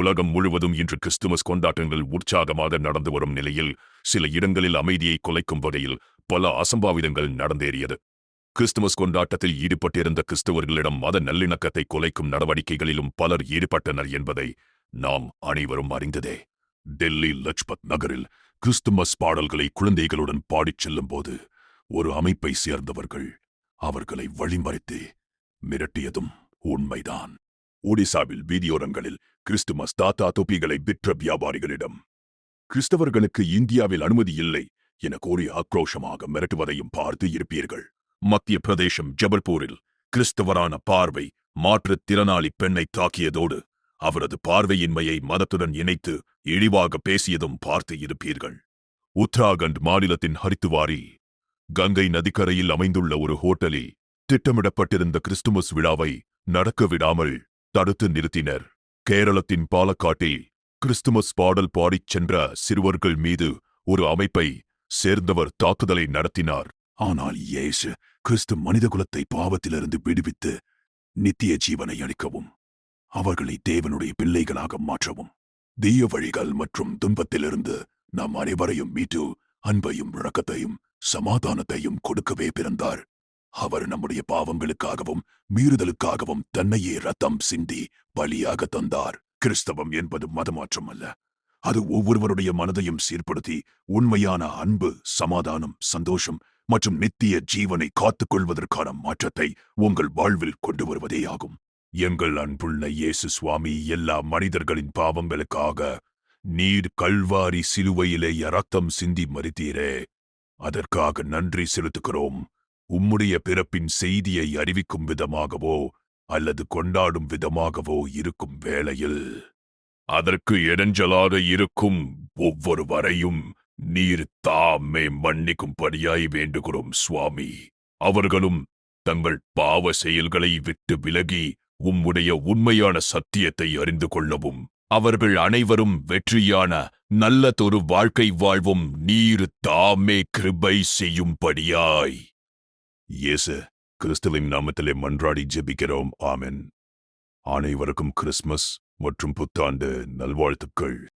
உலகம் முழுவதும் இன்று கிறிஸ்துமஸ் கொண்டாட்டங்கள் உற்சாகமாக நடந்து வரும் நிலையில் சில இடங்களில் அமைதியை குலைக்கும் வகையில் பல அசம்பாவிதங்கள் நடந்தேறியது. கிறிஸ்துமஸ் கொண்டாட்டத்தில் ஈடுபட்டிருந்த கிறிஸ்தவர்களிடம் மத நல்லிணக்கத்தை குலைக்கும் நடவடிக்கைகளிலும் பலர் ஈடுபட்டனர் என்பதை நாம் அனைவரும் அறிந்ததே. டெல்லி லஜ்பத் நகரில் கிறிஸ்துமஸ் பாடல்களை குழந்தைகளுடன் பாடிச் செல்லும்போது ஒரு அமைப்பை சேர்ந்தவர்கள் அவர்களை வழிமறைத்து மிரட்டியதும் உண்மைதான். ஒடிசாவில் வீதியோரங்களில் கிறிஸ்துமஸ் தாத்தா தொப்பிகளை விற்ற வியாபாரிகளிடம் கிறிஸ்தவர்களுக்கு இந்தியாவில் அனுமதி இல்லை என கோரி ஆக்ரோஷமாக மிரட்டுவதையும் பார்த்து இருப்பீர்கள். மத்திய பிரதேசம் ஜபல்பூரில் கிறிஸ்தவரான பார்வை மாற்றுத்திறனாளி பெண்ணை தாக்கியதோடு அவரது பார்வையின்மையை மதத்துடன் இணைத்து இழிவாக பேசியதும் பார்த்து இருப்பீர்கள். உத்தராகண்ட் மாநிலத்தின் ஹரித்துவாரி கங்கை நதிக்கரையில் அமைந்துள்ள ஒரு ஹோட்டலில் திட்டமிடப்பட்டிருந்த கிறிஸ்துமஸ் விழாவை நடக்க விடாமல் தடுத்து நிறுத்தினர். கேரளத்தின் பாலக்காட்டில் கிறிஸ்துமஸ் பாடல் பாடிச் சென்ற சிறுவர்கள் மீது ஒரு அமைப்பை சேர்ந்தவர் தாக்குதலை நடத்தினார். ஆனால் இயேசு கிறிஸ்து மனிதகுலத்தை பாவத்திலிருந்து விடுவித்து நித்திய ஜீவனை அளிக்கவும் அவர்களை தேவனுடைய பிள்ளைகளாக மாற்றவும். தீய வழிகள் மற்றும் துன்பத்திலிருந்து நாம் அனைவரையும் மீட்டு அன்பையும் விளக்கத்தையும் சமாதானத்தையும் கொடுக்கவே பிறந்தார். அவர் நம்முடைய பாவங்களுக்காகவும் மீறுதலுக்காகவும் தன்னையே ரத்தம் சிந்தி பலியாக தந்தார். கிறிஸ்தவம் என்பது மதமாற்றம் அல்ல அது ஒவ்வொருவருடைய மனதையும் சீர்படுத்தி உண்மையான அன்பு சமாதானம் சந்தோஷம் மற்றும் நித்திய ஜீவனை காத்துக் கொள்வதற்கான மாற்றத்தை உங்கள் வாழ்வில் கொண்டு வருவதே ஆகும். எங்கள் அன்புள்ள இயேசு சுவாமி எல்லா மனிதர்களின் பாவங்களுக்காக நீர் கல்வாரி சிலுவையிலே ரத்தம் சிந்தி மறித்தீரே அதற்காக நன்றி செலுத்துகிறோம். உம்முடைய பிறப்பின் செய்தியை அறிவிக்கும் விதமாகவோ அல்லது கொண்டாடும் விதமாகவோ இருக்கும் வேளையில் அதற்கு இடைஞ்சலாக இருக்கும் ஒவ்வொரு வரையும் நீர் தாமே மன்னிக்கும்படியாய் வேண்டுகிறோம் சுவாமி. அவர்களும் தங்கள் பாவ செயல்களை விட்டு விலகி உம்முடைய உண்மையான சத்தியத்தை அறிந்து கொள்ளவும் அவர்கள் அனைவரும் வெற்றியான நல்லதொரு வாழ்க்கை வாழ்வும் நீர் தாமே கிருபை செய்யும்படியாய் இயேசு கிறிஸ்துவின் நாமத்திலே மன்றாடி ஜெபிக்கிறோம். ஆமென். அனைவருக்கும் கிறிஸ்மஸ் மற்றும் புத்தாண்டு நல்வாழ்த்துக்கள்.